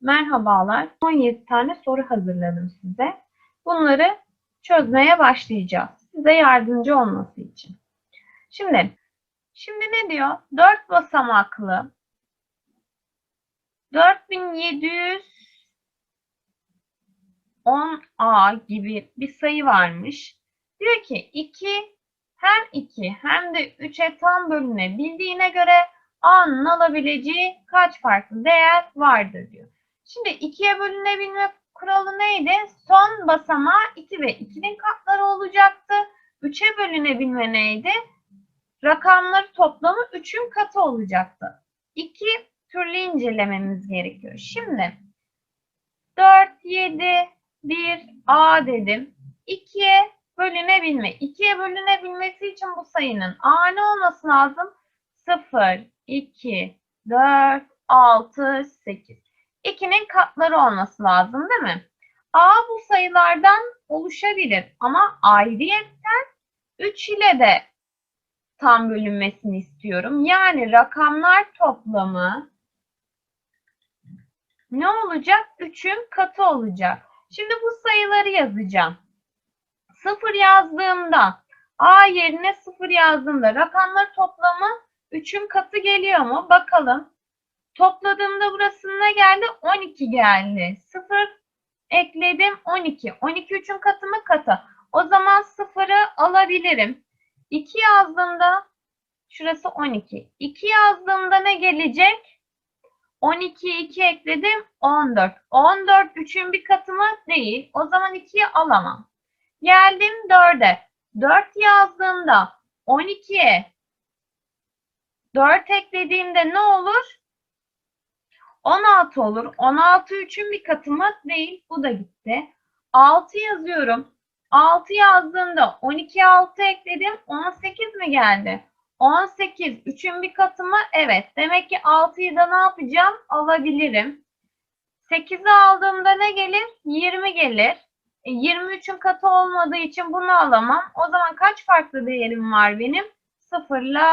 Merhabalar. 17 tane soru hazırladım size. Bunları çözmeye başlayacağız. Size yardımcı olması için. Şimdi, şimdi ne diyor? 4 basamaklı 4710A gibi bir sayı varmış. Diyor ki 2 hem 2 hem de 3'e tam bölünebildiğine göre A'nın alabileceği kaç farklı değer vardır diyor. Şimdi 2'ye bölünebilme kuralı neydi? Son basamağı 2 ve 2'nin katları olacaktı. 3'e bölünebilme neydi? Rakamları toplamı 3'ün katı olacaktı. İki türlü incelememiz gerekiyor. Şimdi 4, 7, 1, A dedim. 2'ye bölünebilme. 2'ye bölünebilmesi için bu sayının A ne olması lazım? 0, 2, 4, 6, 8. 2'nin katları olması lazım değil mi? A bu sayılardan oluşabilir ama ayrıyetten 3 ile de tam bölünmesini istiyorum. Yani rakamlar toplamı ne olacak? 3'ün katı olacak. Şimdi bu sayıları yazacağım. 0 yazdığımda A yerine 0 yazdığımda rakamlar toplamı 3'ün katı geliyor mu? Bakalım. Topladığımda burası ne geldi? 12 geldi. 0 ekledim 12. 12 3'ün katı mı? Katı. O zaman 0'ı alabilirim. 2 yazdığımda şurası 12. 2 yazdığımda ne gelecek? 12 2 ekledim 14. 14 3'ün bir katı mı? Değil. O zaman 2'yi alamam. Geldim 4'e. 4 yazdığımda 12'ye 4 eklediğimde ne olur? 16 olur. 16 3'ün bir katı mı? Değil. Bu da gitti. 6 yazıyorum. 6 yazdığımda 12 6 ekledim. 18 mi geldi? 18 3'ün bir katı mı? Evet. Demek ki 6'yı da ne yapacağım? Alabilirim. 8'i aldığımda ne gelir? 20 gelir. E, 23'ün katı olmadığı için bunu alamam. O zaman kaç farklı değerim var benim? 0 ile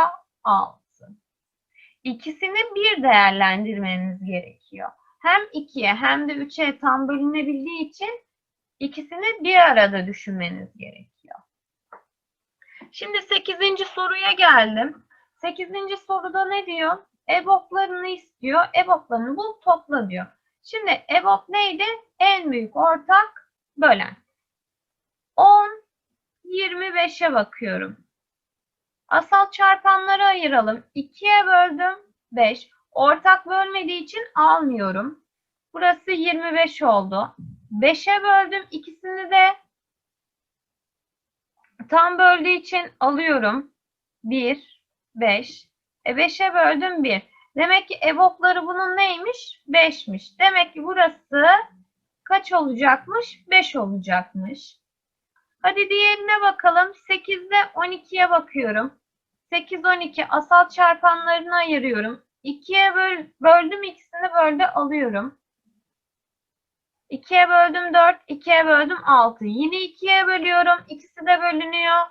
6. İkisini bir değerlendirmeniz gerekiyor. Hem 2'ye hem de 3'e tam bölünebildiği için ikisini bir arada düşünmeniz gerekiyor. Şimdi 8. soruya geldim. 8. soruda ne diyor? EBOB'larını istiyor. EBOB'larını bul topla diyor. Şimdi EBOB neydi? En büyük ortak bölen. 10, 25'e bakıyorum. Asal çarpanları ayıralım. 2'ye böldüm 5. Ortak bölmediği için almıyorum. Burası 25 oldu. 5'e böldüm. İkisini de tam böldüğü için alıyorum. 1, 5. E 5'e böldüm 1. Demek ki EBOB'ları bunun neymiş? 5'miş. Demek ki burası kaç olacakmış? 5 olacakmış. Hadi diğerine bakalım. 8'de 12'ye bakıyorum. 8, 12 asal çarpanlarını ayırıyorum. 2'ye böl böldüm ikisini böyle alıyorum. 2'ye böldüm 4, 2'ye böldüm 6. Yine 2'ye bölüyorum. İkisi de bölünüyor.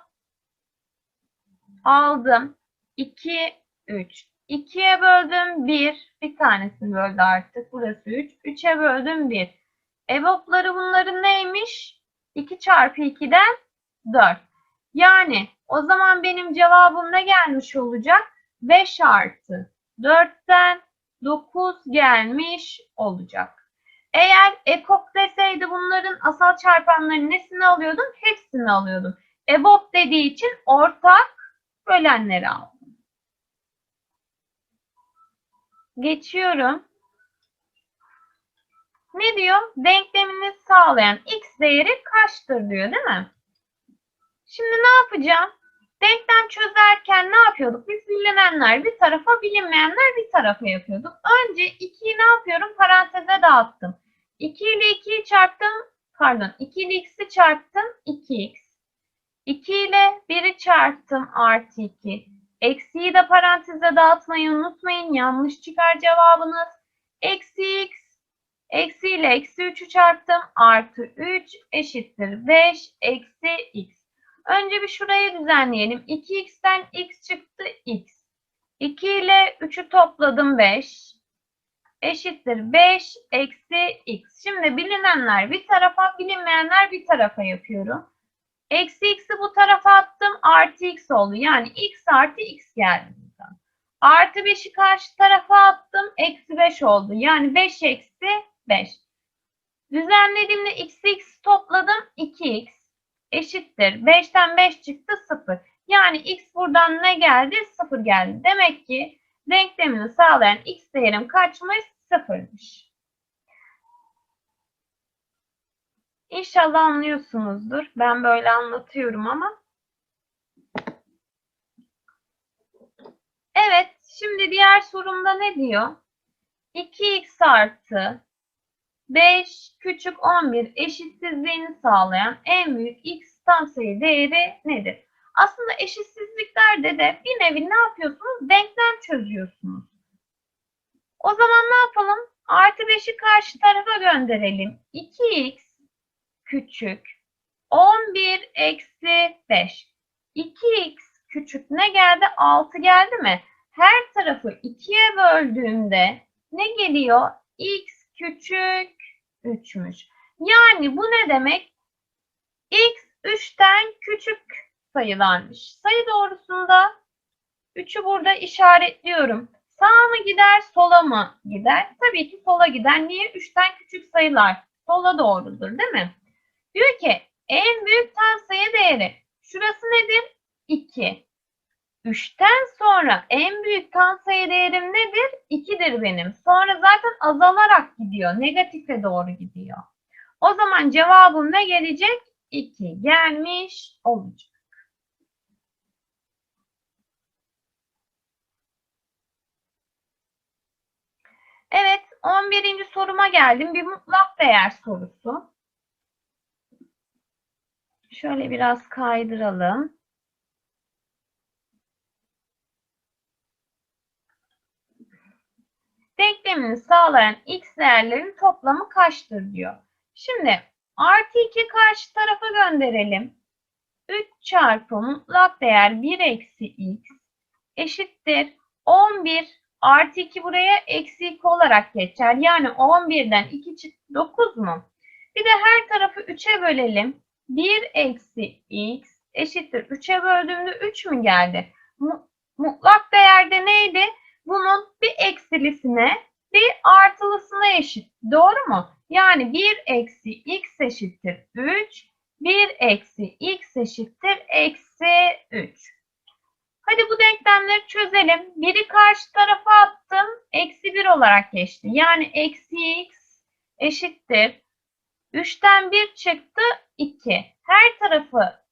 Aldım. 2, 3. 2'ye böldüm 1. Bir tanesini böldü artık. Burası 3. 3'e böldüm 1. EBOB'ları bunların neymiş? 2 çarpı 2'den 4. Yani o zaman benim cevabım ne gelmiş olacak? 5 artı 4'ten 9 gelmiş olacak. Eğer ekok deseydi bunların asal çarpanlarının nesini alıyordum? Hepsini alıyordum. EBOB dediği için ortak bölenleri aldım. Geçiyorum. Ne diyor? Denklemini sağlayan x değeri kaçtır diyor değil mi? Şimdi ne yapacağım? Denklem çözerken ne yapıyorduk? Biz bilinenler bir tarafa, bilinmeyenler bir tarafa yapıyorduk. Önce 2'yi ne yapıyorum? Paranteze dağıttım. 2 ile 2'yi çarptım. Pardon. 2 ile x'i çarptım. 2x. 2 ile 1'i çarptım. Artı 2. Eksiyi de paranteze dağıtmayı unutmayın. Yanlış çıkar cevabınız. Eksi x. Eksi ile eksi 3'ü çarptım. Artı 3 eşittir 5 eksi x. Önce bir şurayı düzenleyelim. 2x'ten x çıktı x. 2 ile 3'ü topladım 5. eşittir 5 eksi x. Şimdi bilinenler bir tarafa, bilinmeyenler bir tarafa yapıyorum. Eksi x'i bu tarafa attım, artı x oldu. Yani x artı x geldi buradan. Artı 5'i karşı tarafa attım, eksi 5 oldu. Yani 5 eksi 5. Düzenlediğimde x x topladım, 2x eşittir. 5'ten 5 çıktı, 0. Yani x buradan ne geldi? 0 geldi. Demek ki denklemini sağlayan x değerim kaçmış? 0'mış. İnşallah anlıyorsunuzdur. Ben böyle anlatıyorum ama. Evet, şimdi diğer sorumda ne diyor? 2x artı 5 küçük 11 eşitsizliğini sağlayan en büyük x tam sayı değeri nedir? Aslında eşitsizliklerde de bir nevi ne yapıyorsunuz? Denklem çözüyorsunuz. O zaman ne yapalım? Artı 5'i karşı tarafa gönderelim. 2x küçük 11 eksi 5. 2x küçük ne geldi? 6 geldi mi? Her tarafı 2'ye böldüğümde ne geliyor? x küçük 3'müş. Yani bu ne demek? x 3'ten küçük sayılarmış. Sayı doğrusunda 3'ü burada işaretliyorum. Sağa mı gider, sola mı gider? Tabii ki sola gider. Niye? 3'ten küçük sayılar sola doğrudur değil mi? Diyor ki en büyük tam sayı değeri. Şurası nedir? 2. 3'ten sonra en büyük tam sayı değerim nedir? 2'dir benim. Sonra zaten azalarak gidiyor. Negatife doğru gidiyor. O zaman cevabım ne gelecek? 2 gelmiş olacak. Evet, 11. soruma geldim. Bir mutlak değer sorusu. Şöyle biraz kaydıralım. Denklemini sağlayan x değerlerin toplamı kaçtır diyor. Şimdi artı 2 karşı tarafa gönderelim. 3 çarpı mutlak değer 1 eksi x eşittir 11 artı 2 buraya eksi 2 olarak geçer. Yani 11'den 2 çıktı 9 mu? Bir de her tarafı 3'e bölelim. 1 eksi x eşittir 3'e böldüğümde 3 mü geldi? Mutlak değerde neydi? Bunun bir eksilisine bir artılısına eşit. Doğru mu? Yani 1 eksi x eşittir 3. 1 eksi x eşittir eksi 3. Hadi bu denklemleri çözelim. Biri karşı tarafa attım. Eksi 1 olarak geçti. Yani eksi x eşittir. 3'ten 1 çıktı 2. Her tarafı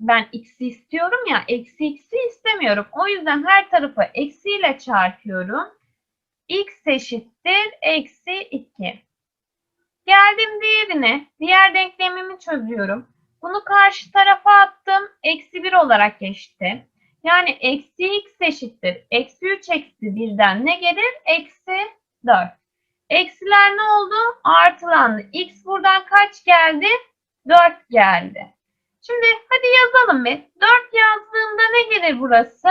ben x'i istiyorum ya. Eksi x'i istemiyorum. O yüzden her tarafı eksiyle çarpıyorum. x eşittir eksi 2. Geldim diğerine. Diğer denklemimi çözüyorum. Bunu karşı tarafa attım. Eksi 1 olarak geçti. Yani eksi x eşittir. Eksi 3 eksi 1'den ne gelir? Eksi 4. Eksiler ne oldu? Artılandı. X buradan kaç geldi? 4 geldi. Şimdi hadi yazalım bir. 4 yazdığımda ne gelir burası?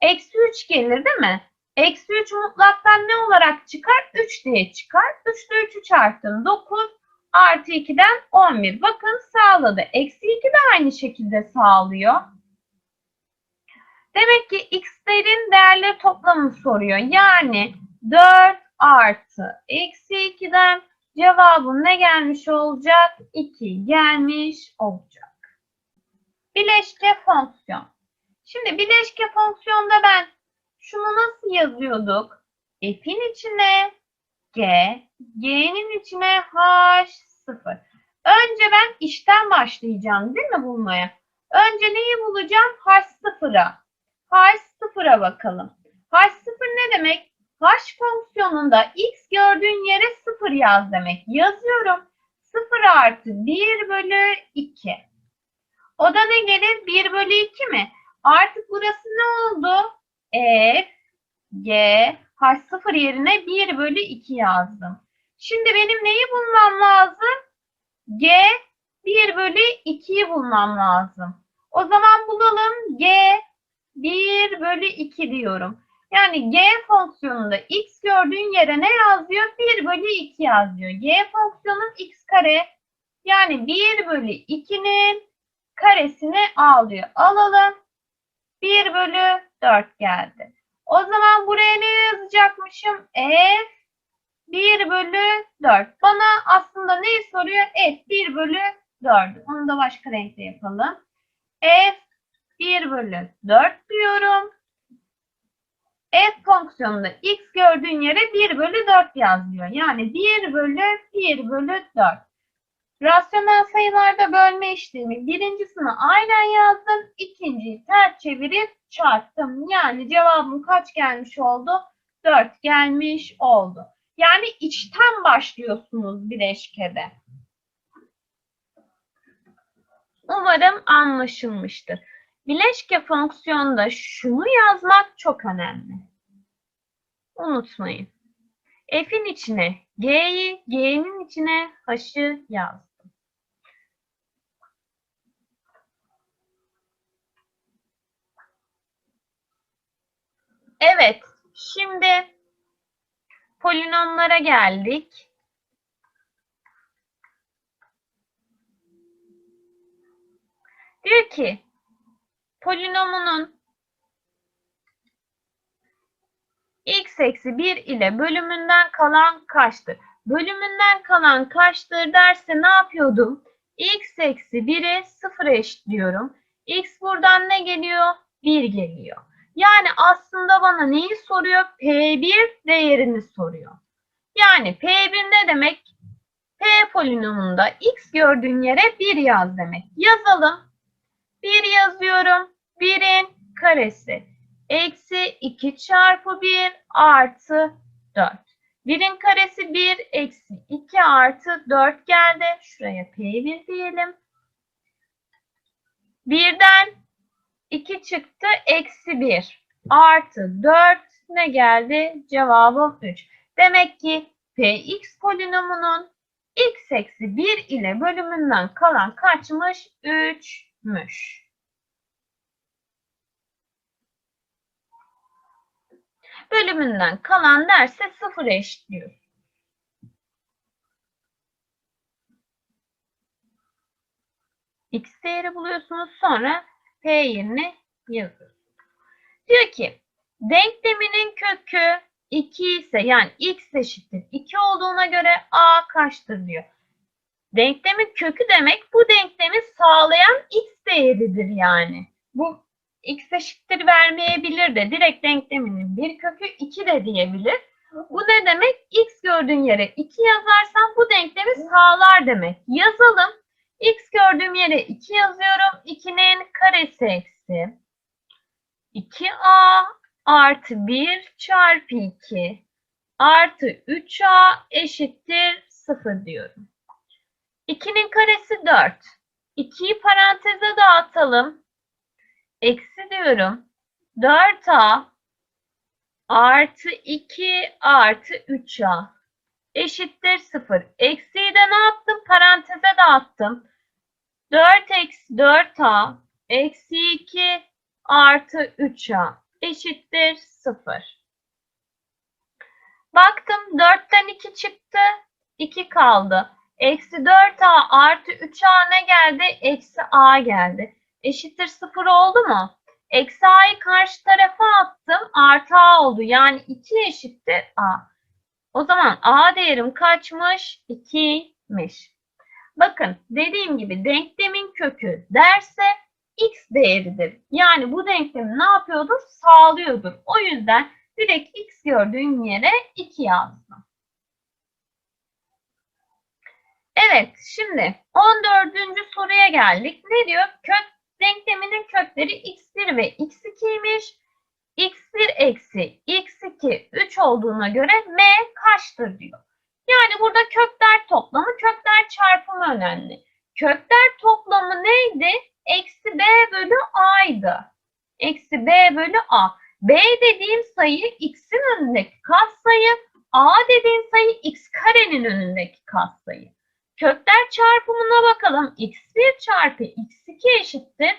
Eksi 3 gelir değil mi? Eksi 3 mutlaktan ne olarak çıkar? 3 diye çıkar. 3 ile 3'ü çarptım. 9 artı 2'den 11. Bakın sağladı. Eksi 2 de aynı şekilde sağlıyor. Demek ki x'lerin değerleri toplamını soruyor. Yani 4 artı eksi 2'den cevabım ne gelmiş olacak? 2 gelmiş olacak. Bileşke fonksiyon. Şimdi bileşke fonksiyonda ben şunu nasıl yazıyorduk? F'in içine G, G'nin içine H, 0. Önce ben işten başlayacağım değil mi bulmaya? Önce neyi bulacağım? H0'a. H0'a bakalım. H0 ne demek? H fonksiyonunda x gördüğün yere 0 yaz demek. Yazıyorum. 0 artı 1 bölü 2. O da ne gelir? 1 bölü 2 mi? Artık burası ne oldu? F, G, H0 yerine 1 bölü 2 yazdım. Şimdi benim neyi bulmam lazım? G, 1 bölü 2'yi bulmam lazım. O zaman bulalım. G, 1 bölü 2 diyorum. Yani g fonksiyonunda x gördüğün yere ne yazıyor? 1 bölü 2 yazıyor. g fonksiyonun x kare yani 1 bölü 2'nin karesini alıyor. Alalım. 1 bölü 4 geldi. O zaman buraya ne yazacakmışım? F 1 bölü 4. Bana aslında neyi soruyor? F 1 bölü 4. Onu da başka renkte yapalım. F 1 bölü 4 diyorum. F fonksiyonunda x gördüğün yere 1 bölü 4 yazıyor. Yani 1 bölü 1 bölü 4. Rasyonel sayılarda bölme işlemi birincisini aynen yazdım. ikinciyi ters çevirip çarptım. Yani cevabım kaç gelmiş oldu? 4 gelmiş oldu. Yani içten başlıyorsunuz bileşkede. Umarım anlaşılmıştır. Bileşke fonksiyonda şunu yazmak çok önemli. Unutmayın. F'in içine G'yi, G'nin içine H'ı yazdım. Evet, şimdi polinomlara geldik. Diyor ki polinomunun x eksi 1 ile bölümünden kalan kaçtır? Bölümünden kalan kaçtır derse ne yapıyordum? x eksi 1'i 0'a eşitliyorum. x buradan ne geliyor? 1 geliyor. Yani aslında bana neyi soruyor? P1 değerini soruyor. Yani P1 ne demek? P polinomunda x gördüğün yere 1 yaz demek. Yazalım. 1 yazıyorum. 1'in karesi. Eksi 2 çarpı 1 artı 4. 1'in karesi 1 eksi 2 artı 4 geldi. Şuraya P1 diyelim. 1'den 2 çıktı. Eksi 1 artı 4 ne geldi? Cevabım 3. Demek ki Px polinomunun x eksi 1 ile bölümünden kalan kaçmış? 3'müş. Bölümünden kalan derse 0 eşitliyor. X değeri buluyorsunuz sonra P yerine yazıyorsunuz. Diyor ki denkleminin kökü 2 ise yani x eşittir 2 olduğuna göre a kaçtır diyor. Denklemin kökü demek bu denklemi sağlayan x değeridir yani. Bu x eşittir vermeyebilir de direkt denkleminin bir kökü 2 de diyebilir. Bu ne demek? x gördüğün yere 2 yazarsan bu denklemi sağlar demek. Yazalım. X gördüğüm yere 2 yazıyorum. 2'nin karesi eksi 2a artı 1 çarpı 2 artı 3a eşittir 0 diyorum. 2'nin karesi 4. 2'yi paranteze dağıtalım. Eksi diyorum. 4a artı 2 artı 3a eşittir 0. Eksiyi de ne yaptım? Paranteze dağıttım. 4 eksi 4a eksi 2 artı 3a eşittir 0. Baktım 4'ten 2 çıktı. 2 kaldı. Eksi 4a artı 3a ne geldi? Eksi a geldi. Eşittir 0 oldu mu? Eksi a'yı karşı tarafa attım. Artı a oldu. Yani 2 eşittir a. O zaman a değerim kaçmış? 2'ymiş. Bakın dediğim gibi denklemin kökü derse x değeridir. Yani bu denklemi ne yapıyordur? Sağlıyordur. O yüzden direkt x gördüğün yere 2 yazdım. Evet, şimdi 14. soruya geldik. Ne diyor? Kök denkleminin kökleri x1 ve x2'ymiş. x1 eksi x2 3 olduğuna göre m kaçtır diyor. Yani burada kökler toplamı, kökler çarpımı önemli. Kökler toplamı neydi? Eksi b bölü a'ydı. Eksi b bölü a. b dediğim sayı x'in önündeki katsayı, a dediğim sayı x karenin önündeki katsayı. Kökler çarpımına bakalım. x1 çarpı x2 eşittir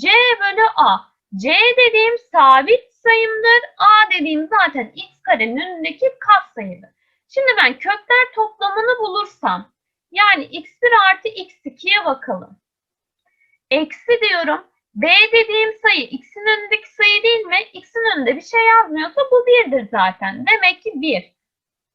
c bölü a. c dediğim sabit sayımdır. A dediğim zaten x karenin önündeki katsayıdır. Şimdi ben kökler toplamını bulursam yani x1 artı x2'ye bakalım. Eksi diyorum. B dediğim sayı x'in önündeki sayı değil mi? X'in önünde bir şey yazmıyorsa bu 1'dir zaten. Demek ki 1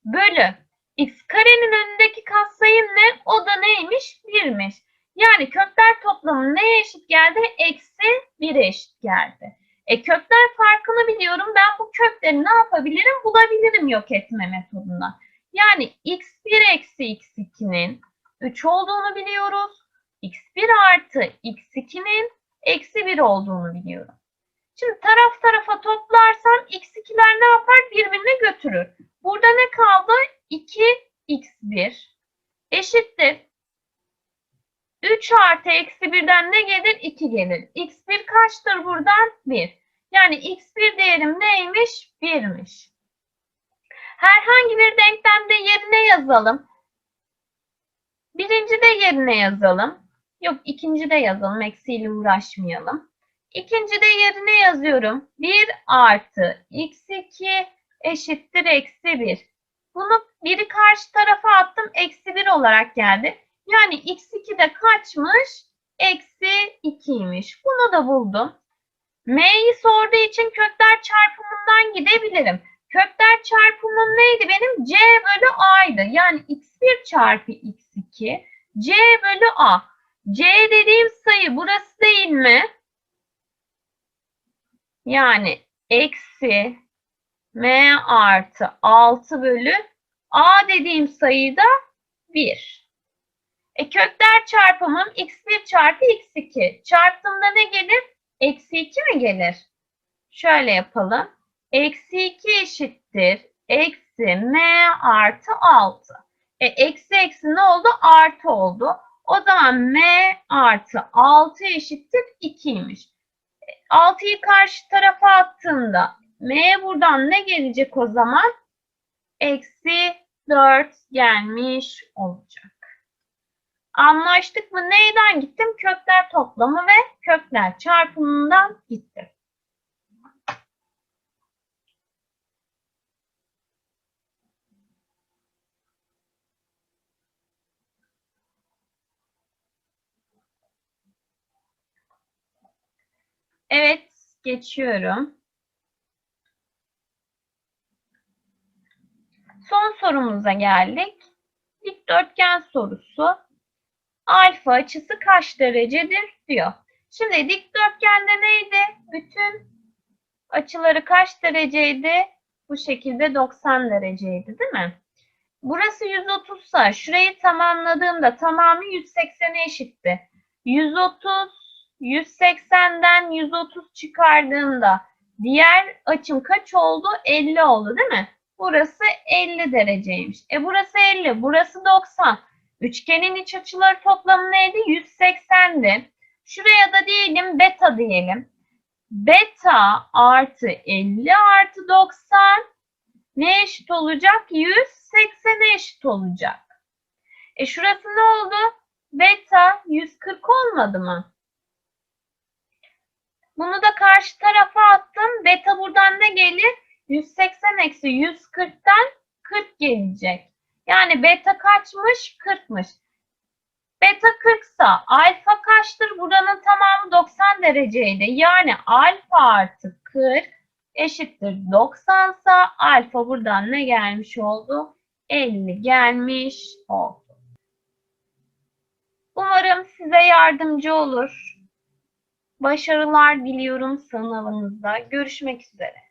bölü x karenin önündeki katsayım ne? O da neymiş? 1'miş. Yani kökler toplamı neye eşit geldi? Eksi 1'e eşit geldi. E kökler farkını biliyorum. Ben bu kökleri ne yapabilirim? Bulabilirim yok etme metoduna. Yani x1 eksi x2'nin 3 olduğunu biliyoruz. x1 artı x2'nin eksi 1 olduğunu biliyorum. Şimdi taraf tarafa toplarsam x2'ler ne yapar? Birbirine götürür. Burada ne kaldı? 2x1 eşittir. 3 artı eksi 1'den ne gelir? 2 gelir. x1 kaçtır buradan? 1. Yani x1 değerim neymiş? 1'miş. Herhangi bir denklemde yerine yazalım. Birinci de yerine yazalım. Yok ikinci de yazalım. Eksiyle uğraşmayalım. İkinci de yerine yazıyorum. 1 artı x2 eşittir eksi 1. Bunu biri karşı tarafa attım. Eksi 1 olarak geldi. Yani x2 de kaçmış? Eksi 2'ymiş. Bunu da buldum. M'yi sorduğu için kökler çarpımından gidebilirim. Kökler çarpımım neydi benim? C bölü A'ydı. Yani x1 çarpı x2 C bölü A. C dediğim sayı burası değil mi? Yani eksi M artı 6 bölü A dediğim sayı da 1. E kökler çarpımım x1 çarpı x2. Çarptığımda ne gelir? Eksi 2 mi gelir? Şöyle yapalım. Eksi 2 eşittir. Eksi m artı 6. E, eksi eksi ne oldu? Artı oldu. O zaman m artı 6 eşittir 2'ymiş. 6'yı karşı tarafa attığımda m buradan ne gelecek o zaman? Eksi 4 gelmiş olacak. Anlaştık mı? Neyden gittim? Kökler toplamı ve kökler çarpımından gittim. Evet, geçiyorum. Son sorumuza geldik. Dikdörtgen sorusu. Alfa açısı kaç derecedir diyor. Şimdi dikdörtgende neydi? Bütün açıları kaç dereceydi? Bu şekilde 90 dereceydi değil mi? Burası 130 sa şurayı tamamladığımda tamamı 180'e eşitti. 130 180'den 130 çıkardığımda diğer açım kaç oldu? 50 oldu değil mi? Burası 50 dereceymiş. E burası 50, burası 90. Üçgenin iç açıları toplamı neydi? 180'di. Şuraya da diyelim beta diyelim. Beta artı 50 artı 90 ne eşit olacak? 180'e eşit olacak. E şurası ne oldu? Beta 140 olmadı mı? Bunu da karşı tarafa attım. Beta buradan ne gelir? 180 eksi 140'tan 40 gelecek. Yani beta kaçmış? 40'mış. Beta 40 sa alfa kaçtır? Buranın tamamı 90 dereceydi. Yani alfa artı 40 eşittir 90 sa alfa buradan ne gelmiş oldu? 50 gelmiş oldu. Umarım size yardımcı olur. Başarılar diliyorum sınavınızda. Görüşmek üzere.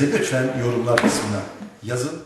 Düşüncelerinizi lütfen yorumlar kısmına yazın.